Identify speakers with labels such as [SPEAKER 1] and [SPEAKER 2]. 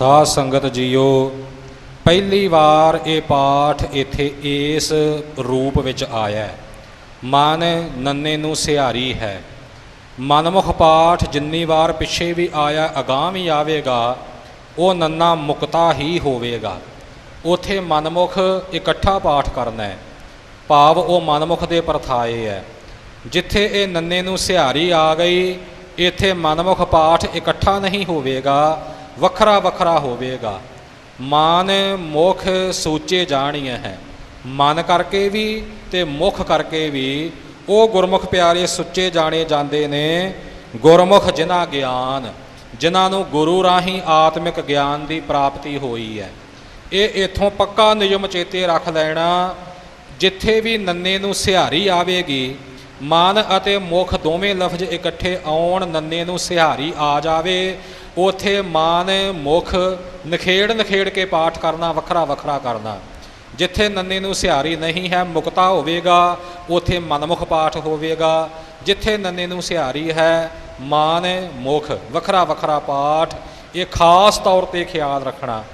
[SPEAKER 1] ਸਾਧ ਸੰਗਤ ਜੀਓ, ਪਹਿਲੀ ਵਾਰ ਇਹ ਪਾਠ ਇੱਥੇ ਇਸ ਰੂਪ ਵਿੱਚ ਆਇਆ ਹੈ। ਮਨ ਨੰਨੇ ਨੂੰ ਸਿਹਾਰੀ ਹੈ। ਮਨਮੁਖ ਪਾਠ ਜਿੰਨੀ ਵਾਰ ਪਿੱਛੇ ਵੀ ਆਇਆ, ਅਗਾਂਹ ਵੀ ਆਵੇਗਾ, ਉਹ ਨੰਨਾ ਮੁਕਤਾ ਹੀ ਹੋਵੇਗਾ। ਉਥੇ ਮਨਮੁਖ ਇਕੱਠਾ ਪਾਠ ਕਰਨਾ ਹੈ। ਭਾਵ ਉਹ ਮਨਮੁਖ ਦੇ ਪਰਥਾਏ ਹੈ। ਜਿੱਥੇ ਇਹ ਨੰਨੇ ਨੂੰ ਸਿਹਾਰੀ ਆ ਗਈ, ਇੱਥੇ ਮਨਮੁਖ ਪਾਠ ਇਕੱਠਾ ਨਹੀਂ ਹੋਵੇਗਾ ਵੱਖਰਾ ਵੱਖਰਾ ਹੋਵੇਗਾ। ਮਨ ਮੁਖ ਸੋਚੇ ਜਾਣੀਆਂ ਹੈ। ਮਨ ਕਰਕੇ ਵੀ ਤੇ ਮੁਖ ਕਰਕੇ ਵੀ ਉਹ ਗੁਰਮੁਖ ਪਿਆਰੇ ਸੁੱਚੇ ਜਾਣੇ ਜਾਂਦੇ ਨੇ ਗੁਰਮੁਖ ਜਿਨ੍ਹਾਂ ਗਿਆਨ, ਜਿਨ੍ਹਾਂ ਨੂੰ ਗੁਰੂ ਰਾਹੀਂ ਆਤਮਿਕ ਗਿਆਨ ਦੀ ਪ੍ਰਾਪਤੀ ਹੋਈ ਹੈ। ਇਹ ਇਥੋਂ ਪੱਕਾ ਨਿਯਮ ਚੇਤੇ ਰੱਖ ਲੈਣਾ, ਜਿੱਥੇ ਵੀ ਨੰਨੇ ਨੂੰ ਸਿਹਾਰੀ ਆਵੇਗੀ, ਮਨ ਅਤੇ ਮੁਖ ਦੋਵੇਂ ਲਫ਼ਜ਼ ਇਕੱਠੇ ਆਉਣ, ਨੰਨੇ ਨੂੰ ਸਿਹਾਰੀ ਆ ਜਾਵੇ ਉਥੇ ਮਨ ਮੁਖ ਨਖੇੜ ਨਖੇੜ ਕੇ ਪਾਠ ਕਰਨਾ, ਵੱਖਰਾ ਵੱਖਰਾ ਕਰਨਾ। ਜਿੱਥੇ ਨੰਨੇ ਨੂੰ ਸਿਹਾਰੀ ਨਹੀਂ ਹੈ, ਮੁਕਤਾ ਹੋਵੇਗਾ, ਉਥੇ ਮਨਮੁਖ ਪਾਠ ਹੋਵੇਗਾ। ਜਿੱਥੇ ਨੰਨੇ ਨੂੰ ਸਿਹਾਰੀ ਹੈ ਮਾਨ ਮੁਖ, ਵੱਖਰਾ ਵੱਖਰਾ ਪਾਠ। ਇਹ ਖਾਸ ਤੌਰ ਤੇ ਖਿਆਲ ਰੱਖਣਾ।